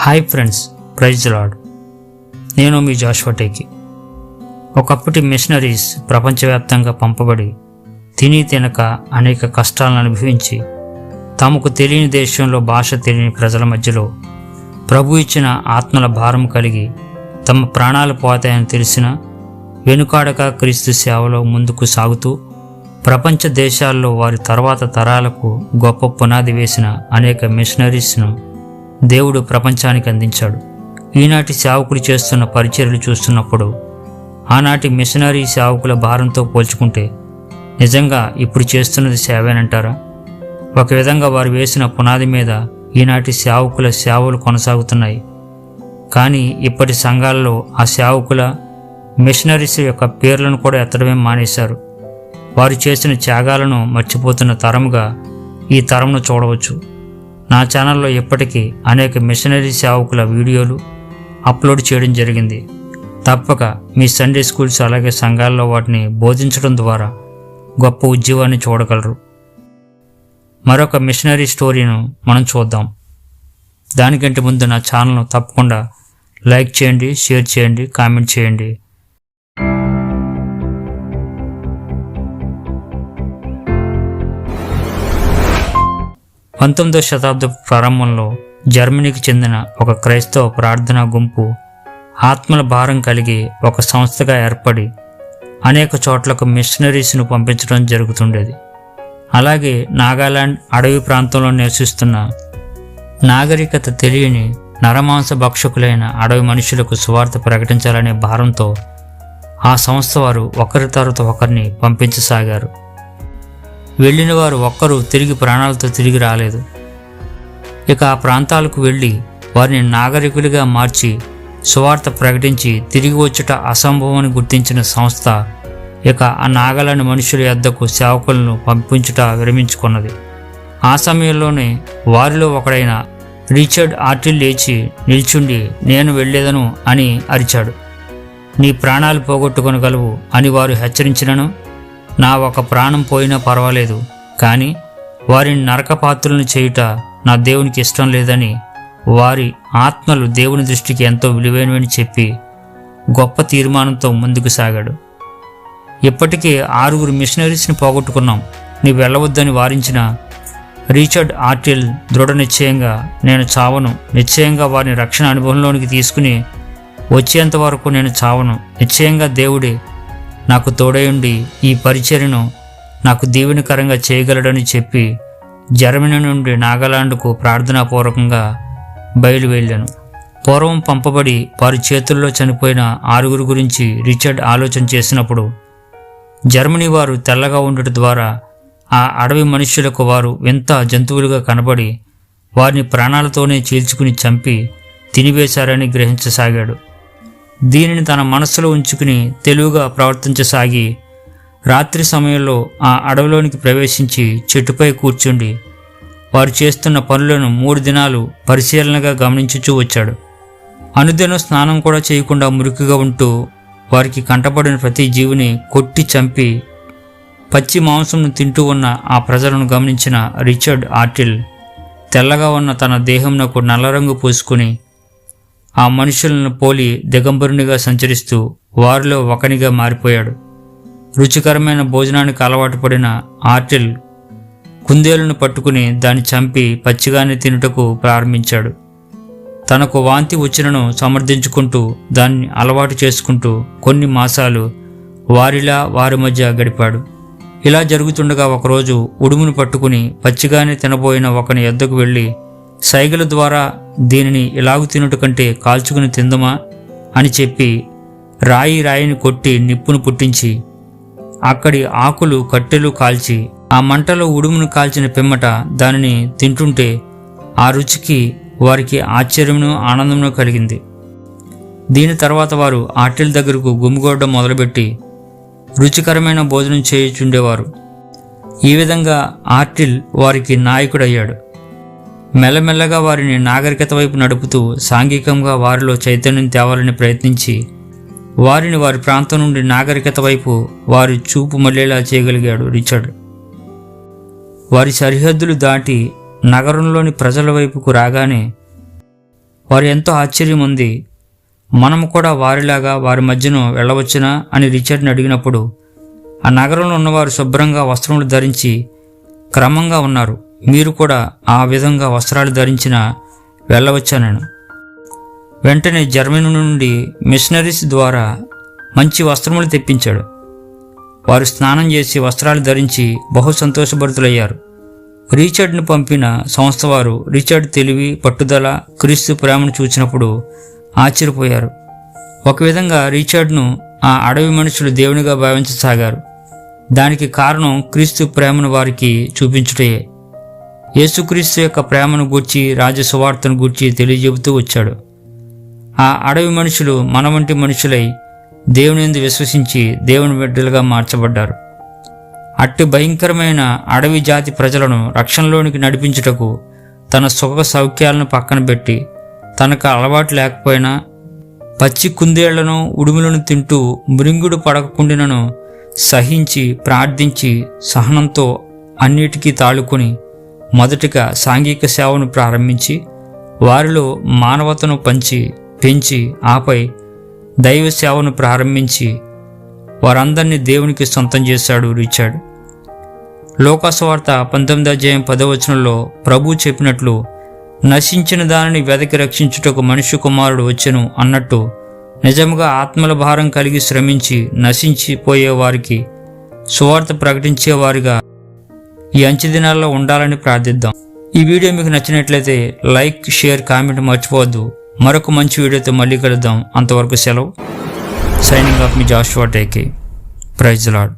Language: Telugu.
Hi friends praise lord. నేను మీ జాష్వటేకి ఒకప్పటి మిషనరీస్ ప్రపంచవ్యాప్తంగా పంపబడి తిని తినక అనేక కష్టాలను అనుభవించి తమకు తెలియని దేశంలో భాష తెలియని ప్రజల మధ్యలో ప్రభు ఇచ్చిన ఆత్మల భారం కలిగి తమ ప్రాణాలు పోతాయని తెలిసిన వెనుకాడక క్రీస్తు సేవలో ముందుకు సాగుతూ ప్రపంచ దేశాల్లో వారి తర్వాత తరాలకు గొప్ప పునాది వేసిన అనేక మిషనరీస్ను దేవుడు ప్రపంచానికి అందించాడు. ఈనాటి సేవకులు చేస్తున్న పరిచర్యలు చూస్తున్నప్పుడు ఆనాటి మిషనరీ సేవకుల భారంతో పోల్చుకుంటే నిజంగా ఇప్పుడు చేస్తున్నది సేవేనంటారా? ఒక విధంగా వారు వేసిన పునాది మీద ఈనాటి సేవకుల సేవలు కొనసాగుతున్నాయి. కానీ ఇప్పటి సంఘాలలో ఆ సేవకుల మిషనరీస్ యొక్క పేర్లను కూడా ఎత్తడమే మానేశారు. వారు చేసిన త్యాగాలను మర్చిపోతున్న తరముగా ఈ తరంను చూడవచ్చు. నా ఛానల్లో ఇప్పటికీ అనేక మిషనరీ సేవకుల వీడియోలు అప్లోడ్ చేయడం జరిగింది. తప్పక మీ సండే స్కూల్స్ అలాగే సంఘాల్లో వాటిని బోధించడం ద్వారా గొప్ప ఉద్యోగాన్ని చూడగలరు. మరొక మిషనరీ స్టోరీను మనం చూద్దాం. దానికంటే ముందు నా ఛానల్ను తప్పకుండా లైక్ చేయండి షేర్ చేయండి కామెంట్ చేయండి. పంతొమ్మిదవ శతాబ్దపు ప్రారంభంలో జర్మనీకి చెందిన ఒక క్రైస్తవ ప్రార్థనా గుంపు ఆత్మల భారం కలిగి ఒక సంస్థగా ఏర్పడి అనేక చోట్లకు మిషనరీస్ను పంపించడం జరుగుతుండేది. అలాగే నాగాలాండ్ అడవి ప్రాంతంలో నివసిస్తున్న నాగరికత తెలియని నరమాంస భక్షకులైన అడవి మనుషులకు సువార్త ప్రకటించాలనే భారంతో ఆ సంస్థ వారు ఒకరి తర్వాత ఒకరిని పంపించసాగారు. వెళ్ళిన వారు ఒక్కరూ తిరిగి ప్రాణాలతో తిరిగి రాలేదు. ఇక ఆ ప్రాంతాలకు వెళ్ళి వారిని నాగరికులుగా మార్చి సువార్త ప్రకటించి తిరిగి వచ్చుట అసంభవమని గుర్తించిన సంస్థ ఇక ఆ నాగాలాండ్ మనుషుల యొద్దకు సేవకులను పంపించుట విరమించుకున్నది. ఆ సమయంలోనే వారిలో ఒకడైన రిచర్డ్ ఆర్టిల్ లేచి నిల్చుండి నేను వెళ్ళేదను అని అరిచాడు. నీ ప్రాణాలు పోగొట్టుకొనగలవు అని వారు హెచ్చరించినను. నా ఒక ప్రాణం పోయినా పర్వాలేదు కానీ వారిని నరకపాత్రులను చేయుట నా దేవునికి ఇష్టం లేదని వారి ఆత్మలు దేవుని దృష్టికి ఎంతో విలువైనవని చెప్పి గొప్ప తీర్మానంతో ముందుకు సాగాడు. ఇప్పటికే ఆరుగురు మిషనరీస్ని పోగొట్టుకున్నాం. నీ వెళ్ళవద్దని వారించిన రీచర్డ్ ఆర్టిల్ దృఢ నిశ్చయంగా నేను చావను. నిశ్చయంగా వారిని రక్షణ అనుభవంలోనికి తీసుకుని వచ్చేంత వరకు నేను చావను. నిశ్చయంగా దేవుడే నాకు తోడయుండి ఈ పరిచర్ను నాకు దీవెనకరంగా చేయగలడని చెప్పి జర్మనీ నుండి నాగాలాండ్కు ప్రార్థనాపూర్వకంగా బయలువెళ్ళాను. పూర్వం పంపబడి వారి చేతుల్లో చనిపోయిన ఆరుగురు గురించి రిచర్డ్ ఆలోచన చేసినప్పుడు జర్మనీ వారు తెల్లగా ఉండటం ద్వారా ఆ అడవి మనుష్యులకు వారు వింత జంతువులుగా కనబడి వారిని ప్రాణాలతోనే చీల్చుకుని చంపి తినివేశారని గ్రహించసాగాడు. దీనిని తన మనస్సులో ఉంచుకుని తెలివిగా ప్రవర్తించసాగి రాత్రి సమయంలో ఆ అడవిలోనికి ప్రవేశించి చెట్టుపై కూర్చుండి వారు చేస్తున్న పనులను మూడు దినాలు పరిశీలనగా గమనించుచూ వచ్చాడు. అనుదినం స్నానం కూడా చేయకుండా మురికిగా ఉంటూ వారికి కంటపడిన ప్రతి జీవిని కొట్టి చంపి పచ్చి మాంసంను తింటూ ఉన్న ఆ ప్రజలను గమనించిన రిచర్డ్ ఆర్టిల్ తెల్లగా ఉన్న తన దేహంనకు నల్లరంగు పూసుకుని ఆ మనుషులను పోలి దిగంబరునిగా సంచరిస్తూ వారిలో ఒకనిగా మారిపోయాడు. రుచికరమైన భోజనానికి అలవాటు పడిన ఆర్టిల్ కుందేలను పట్టుకుని దాన్ని చంపి పచ్చిగానే తినుటకు ప్రారంభించాడు. తనకు వాంతి వచ్చినను సమర్థించుకుంటూ దాన్ని అలవాటు చేసుకుంటూ కొన్ని మాసాలు వారిలా వారి మధ్య గడిపాడు. ఇలా జరుగుతుండగా ఒకరోజు ఉడుమును పట్టుకుని పచ్చిగానే తినబోయిన ఒకని ఎద్దకు వెళ్ళి సైగల ద్వారా దీనిని ఇలాగు తినుట కంటే కాల్చుకుని తిందమా? అని చెప్పి రాయి రాయిని కొట్టి నిప్పును పుట్టించి అక్కడి ఆకులు కట్టెలు కాల్చి ఆ మంటలో ఉడుమును కాల్చిన పిమ్మట దానిని తింటుంటే ఆ రుచికి వారికి ఆశ్చర్యమును ఆనందమును కలిగింది. దీని తర్వాత వారు ఆటిల్ దగ్గరకు గుమిగూడడం మొదలుపెట్టి రుచికరమైన భోజనం చేయుచుండేవారు. ఈ విధంగా ఆర్టిల్ వారికి నాయకుడయ్యాడు. మెల్లమెల్లగా వారిని నాగరికత వైపు నడుపుతూ సాంఘికంగా వారిలో చైతన్యం తేవాలని ప్రయత్నించి వారిని వారి ప్రాంతం నుండి నాగరికత వైపు వారి చూపు మళ్ళేలా చేయగలిగాడు రిచర్డ్. వారి సరిహద్దులు దాటి నగరంలోని ప్రజల వైపుకు రాగానే వారు ఎంతో ఆశ్చర్యం ఉంది మనము కూడా వారిలాగా వారి మధ్యన వెళ్ళవచ్చునా అని రిచర్డ్ని అడిగినప్పుడు ఆ నగరంలో ఉన్నవారు శుభ్రంగా వస్త్రములు ధరించి క్రమంగా ఉన్నారు. మీరు కూడా ఆ విధంగా వస్త్రాలు ధరించిన వెళ్ళవచ్చానను. వెంటనే జర్మనీ నుండి మిషనరీస్ ద్వారా మంచి వస్త్రములు తెప్పించాడు. వారు స్నానం చేసి వస్త్రాలు ధరించి బహు సంతోషభరితులయ్యారు. రీచర్డ్ను పంపిన సంస్థ వారు రీచర్డ్ తెలివి పట్టుదల క్రీస్తు ప్రేమను చూచినప్పుడు ఆశ్చర్యపోయారు. ఒక విధంగా రీచర్డ్ను ఆ అడవి మనుషులు దేవునిగా భావించసాగారు. దానికి కారణం క్రీస్తు ప్రేమను వారికి చూపించుటయే. యేసుక్రీస్తు యొక్క ప్రేమను గూర్చి రాజసువార్తను గూర్చి తెలియజెబుతూ వచ్చాడు. ఆ అడవి మనుషులు మన వంటి మనుషులై దేవుని ఎందు విశ్వసించి దేవుని బిడ్డలుగా మార్చబడ్డారు. అట్టి భయంకరమైన అడవి జాతి ప్రజలను రక్షణలోనికి నడిపించుటకు తన సుఖ సౌఖ్యాలను పక్కన పెట్టి తనకు అలవాటు లేకపోయినా పచ్చి కుందేళ్ళను ఉడుములను తింటూ మృంగుడు పడకకుండినను సహించి ప్రార్థించి సహనంతో అన్నిటికీ తాళుకొని మొదటిగా సాంఘిక సేవను ప్రారంభించి వారిలో మానవతను పంచి పెంచి ఆపై దైవ సేవను ప్రారంభించి వారందరినీ దేవునికి సొంతం చేశాడు రిచర్డ్ లోకాసువార్త పంతొమ్మిది అధ్యాయం పదవచనంలో ప్రభు చెప్పినట్లు నశించిన దానిని వెదకి రక్షించుటకు మనుష్య కుమారుడు వచ్చెను అన్నట్టు నిజముగా ఆత్మల భారం కలిగి శ్రమించి నశించిపోయే వారికి సువార్త ప్రకటించేవారిగా ఈ అంచె దినాల్లో ఉండాలని ప్రార్థిద్దాం. ఈ వీడియో మీకు నచ్చినట్లయితే లైక్ షేర్ కామెంట్ మర్చిపోవద్దు. మరొక మంచి వీడియోతో మళ్ళీ కలుద్దాం. అంతవరకు సెలవు. సైనింగ్ ఆఫ్ మీ జాషువా టేకే. Praise lord